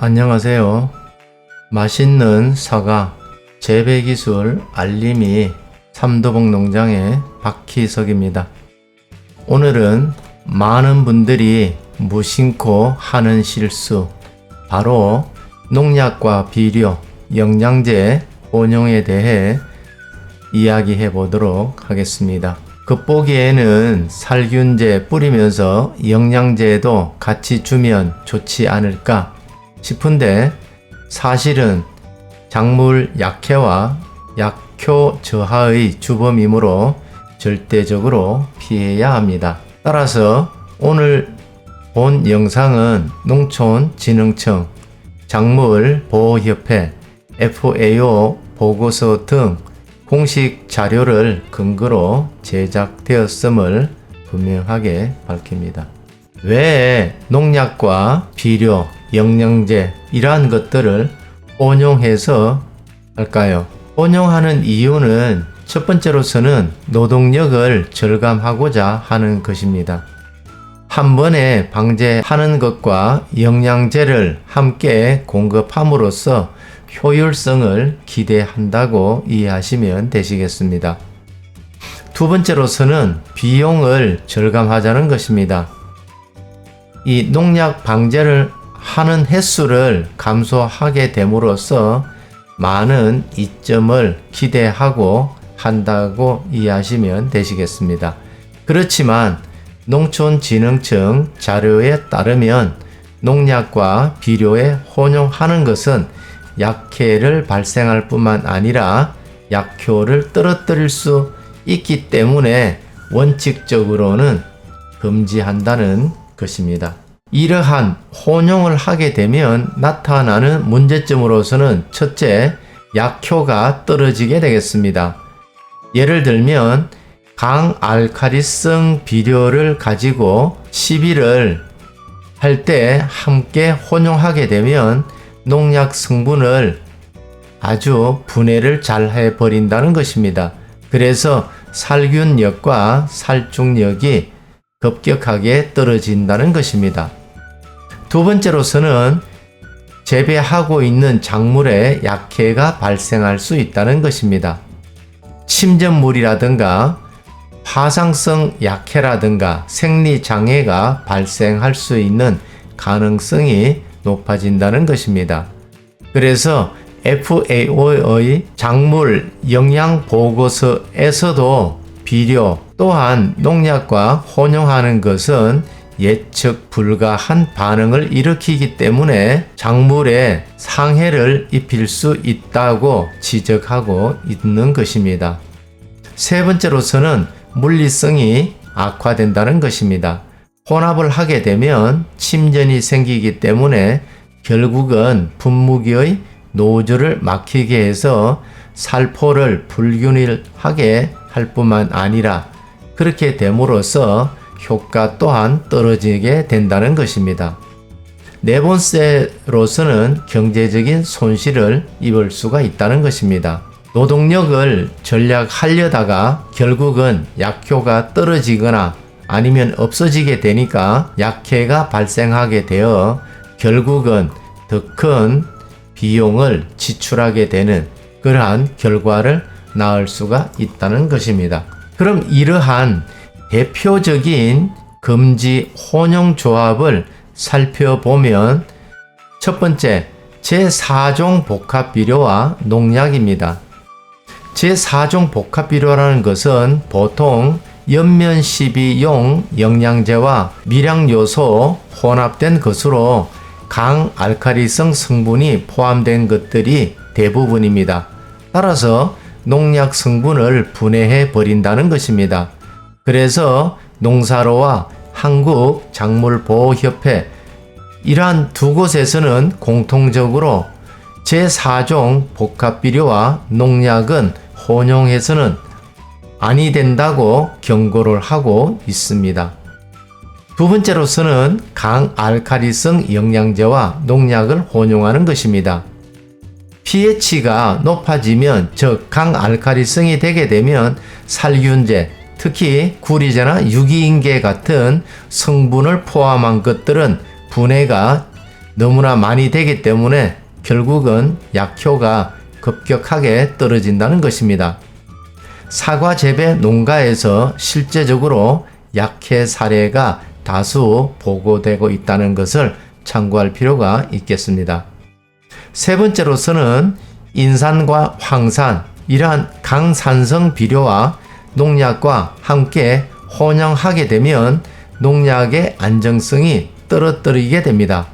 안녕하세요. 맛있는 사과 재배기술 알림이 삼도봉 농장의 박희석입니다. 오늘은 많은 분들이 무심코 하는 실수, 바로 농약과 비료, 영양제 혼용에 대해 이야기해 보도록 하겠습니다. 겉보기에는 살균제 뿌리면서 영양제도 같이 주면 좋지 않을까 싶은데 사실은 작물 약해와 약효 저하의 주범이므로 절대적으로 피해야 합니다. 따라서 오늘 본 영상은 농촌진흥청, 작물보호협회, FAO 보고서 등 공식 자료를 근거로 제작되었음을 분명하게 밝힙니다. 왜 농약과 비료, 영양제 이러한 것들을 혼용해서 할까요? 혼용하는 이유는 첫 번째로서는 노동력을 절감하고자 하는 것입니다. 한 번에 방제하는 것과 영양제를 함께 공급함으로써 효율성을 기대한다고 이해하시면 되시겠습니다. 두 번째로서는 비용을 절감하자는 것입니다. 이 농약 방제를 하는 횟수를 감소하게 됨으로써 많은 이점을 기대하고 한다고 이해하시면 되시겠습니다. 그렇지만 농촌진흥청 자료에 따르면 농약과 비료에 혼용하는 것은 약해를 발생할 뿐만 아니라 약효를 떨어뜨릴 수 있기 때문에 원칙적으로는 금지한다는 것입니다. 이러한 혼용을 하게 되면 나타나는 문제점으로서는 첫째, 약효가 떨어지게 되겠습니다. 예를 들면 강알카리성 비료를 가지고 시비를 할 때 함께 혼용하게 되면 농약 성분을 아주 분해를 잘 해버린다는 것입니다. 그래서 살균력과 살중력이 급격하게 떨어진다는 것입니다. 두 번째로서는 재배하고 있는 작물에 약해가 발생할 수 있다는 것입니다. 침전물이라든가 화상성 약해라든가 생리장애가 발생할 수 있는 가능성이 높아진다는 것입니다. 그래서 FAO의 작물 영양 보고서에서도 비료 또한 농약과 혼용하는 것은 예측 불가한 반응을 일으키기 때문에 작물에 상해를 입힐 수 있다고 지적하고 있는 것입니다. 세 번째로서는 물리성이 악화된다는 것입니다. 혼합을 하게 되면 침전이 생기기 때문에 결국은 분무기의 노즐을 막히게 해서 살포를 불균일하게 할 뿐만 아니라 그렇게 됨으로써 효과 또한 떨어지게 된다는 것입니다. 네 번째로서는 경제적인 손실을 입을 수가 있다는 것입니다. 노동력을 전략하려다가 결국은 약효가 떨어지거나 아니면 없어지게 되니까 약해가 발생하게 되어 결국은 더 큰 비용을 지출하게 되는 그러한 결과를 낳을 수가 있다는 것입니다. 그럼 이러한 대표적인 금지 혼용 조합을 살펴보면 첫 번째 제4종 복합 비료와 농약입니다. 제4종 복합 비료라는 것은 보통 연면 시비용 영양제와 미량 요소 혼합된 것으로 강 알카리성 성분이 포함된 것들이 대부분입니다. 따라서 농약 성분을 분해해 버린다는 것입니다. 그래서 농사로와 한국 작물보호협회 이러한 두 곳에서는 공통적으로 제4종 복합비료와 농약은 혼용해서는 아니 된다고 경고를 하고 있습니다. 두 번째로서는 강알카리성 영양제와 농약을 혼용하는 것입니다. pH가 높아지면 즉 강알카리성이 되게 되면 살균제, 특히 구리제나 유기인계 같은 성분을 포함한 것들은 분해가 너무나 많이 되기 때문에 결국은 약효가 급격하게 떨어진다는 것입니다. 사과 재배 농가에서 실제적으로 약해 사례가 다수 보고되고 있다는 것을 참고할 필요가 있겠습니다. 세 번째로서는 인산과 황산, 이러한 강산성 비료와 농약과 함께 혼용하게 되면 농약의 안정성이 떨어뜨리게 됩니다.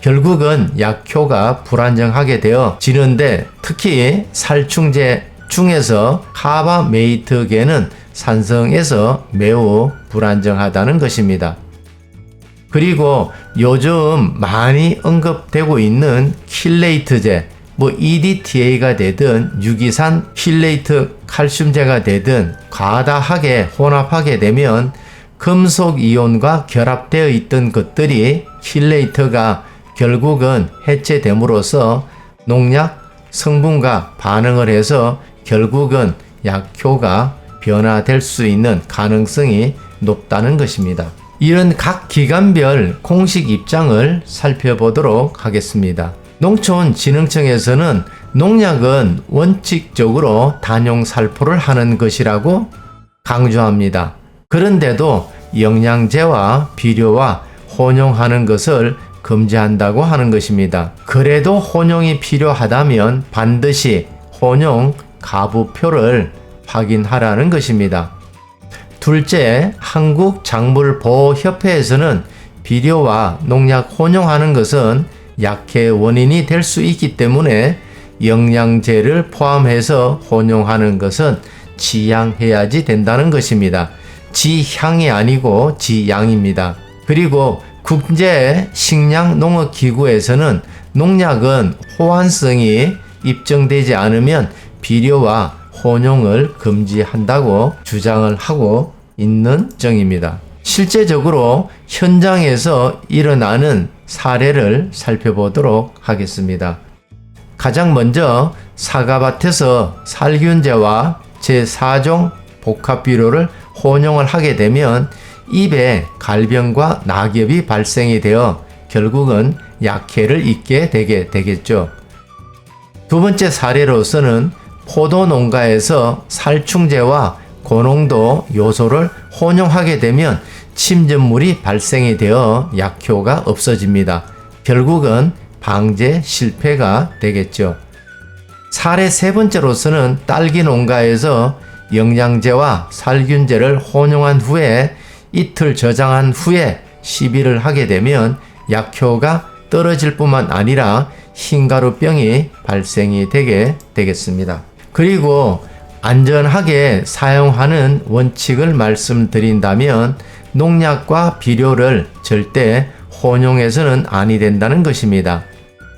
결국은 약효가 불안정하게 되어 지는데 특히 살충제 중에서 카바메이트계는 산성에서 매우 불안정하다는 것입니다. 그리고 요즘 많이 언급되고 있는 킬레이트제, 뭐 EDTA가 되든 유기산 킬레이트 칼슘제가 되든 과다하게 혼합하게 되면 금속 이온과 결합되어 있던 것들이 킬레이트가 결국은 해체됨으로써 농약 성분과 반응을 해서 결국은 약효가 변화될 수 있는 가능성이 높다는 것입니다. 이런 각 기관별 공식 입장을 살펴보도록 하겠습니다. 농촌진흥청에서는 농약은 원칙적으로 단용 살포를 하는 것이라고 강조합니다. 그런데도 영양제와 비료와 혼용하는 것을 금지한다고 하는 것입니다. 그래도 혼용이 필요하다면 반드시 혼용 가부표를 확인하라는 것입니다. 둘째, 한국작물보호협회에서는 비료와 농약 혼용하는 것은 약해 원인이 될 수 있기 때문에 영양제를 포함해서 혼용하는 것은 지양해야지 된다는 것입니다. 지향이 아니고 지양입니다. 그리고 국제 식량 농업 기구에서는 농약은 호환성이 입증되지 않으면 비료와 혼용을 금지한다고 주장을 하고 있는 정입니다. 실제적으로 현장에서 일어나는 사례를 살펴보도록 하겠습니다. 가장 먼저 사과밭에서 살균제와 제4종 복합비료를 혼용을 하게 되면 입에 갈병과 낙엽이 발생이 되어 결국은 약해를 입게 되게 되겠죠. 두 번째 사례로서는 포도 농가에서 살충제와 고농도 요소를 혼용하게 되면 침전물이 발생이 되어 약효가 없어집니다. 결국은 방제 실패가 되겠죠. 사례 세 번째로서는 딸기 농가에서 영양제와 살균제를 혼용한 후에 이틀 저장한 후에 시비를 하게 되면 약효가 떨어질 뿐만 아니라 흰가루병이 발생이 되게 되겠습니다. 그리고 안전하게 사용하는 원칙을 말씀드린다면 농약과 비료를 절대 혼용해서는 아니 된다는 것입니다.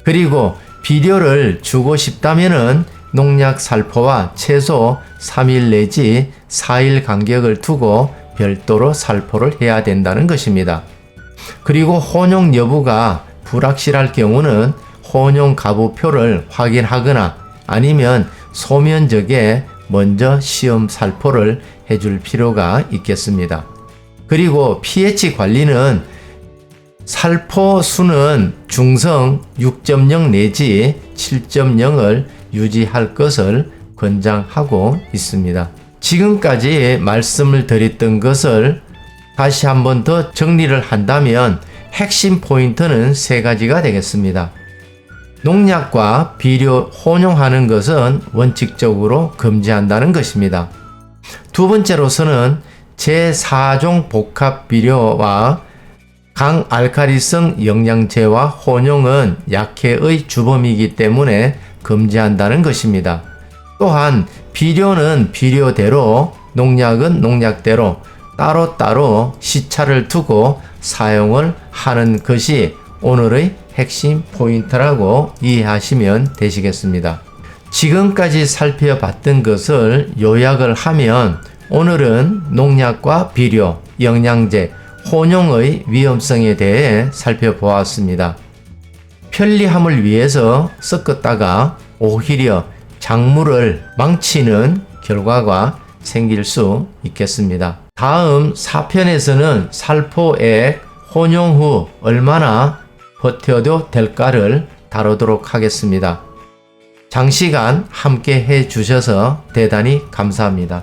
그리고 비료를 주고 싶다면은 농약 살포와 최소 3일 내지 4일 간격을 두고 별도로 살포를 해야 된다는 것입니다. 그리고 혼용 여부가 불확실할 경우는 혼용 가부표를 확인하거나 아니면 소면적에 먼저 시험 살포를 해줄 필요가 있겠습니다. 그리고 pH 관리는 살포 수는 중성 6.0 내지 7.0을 유지할 것을 권장하고 있습니다. 지금까지 말씀을 드렸던 것을 다시 한번 더 정리를 한다면 핵심 포인트는 세 가지가 되겠습니다. 농약과 비료 혼용하는 것은 원칙적으로 금지한다는 것입니다. 두 번째로서는 제4종 복합 비료와 강알칼리성 영양제와 혼용은 약해의 주범이기 때문에 금지한다는 것입니다. 또한 비료는 비료대로 농약은 농약대로 따로따로 시차를 두고 사용을 하는 것이 오늘의 핵심 포인트라고 이해하시면 되시겠습니다. 지금까지 살펴봤던 것을 요약을 하면 오늘은 농약과 비료, 영양제, 혼용의 위험성에 대해 살펴보았습니다. 편리함을 위해서 섞었다가 오히려 작물을 망치는 결과가 생길 수 있겠습니다. 다음 4편에서는 살포액 혼용 후 얼마나 버텨도 될까를 다루도록 하겠습니다. 장시간 함께 해 주셔서 대단히 감사합니다.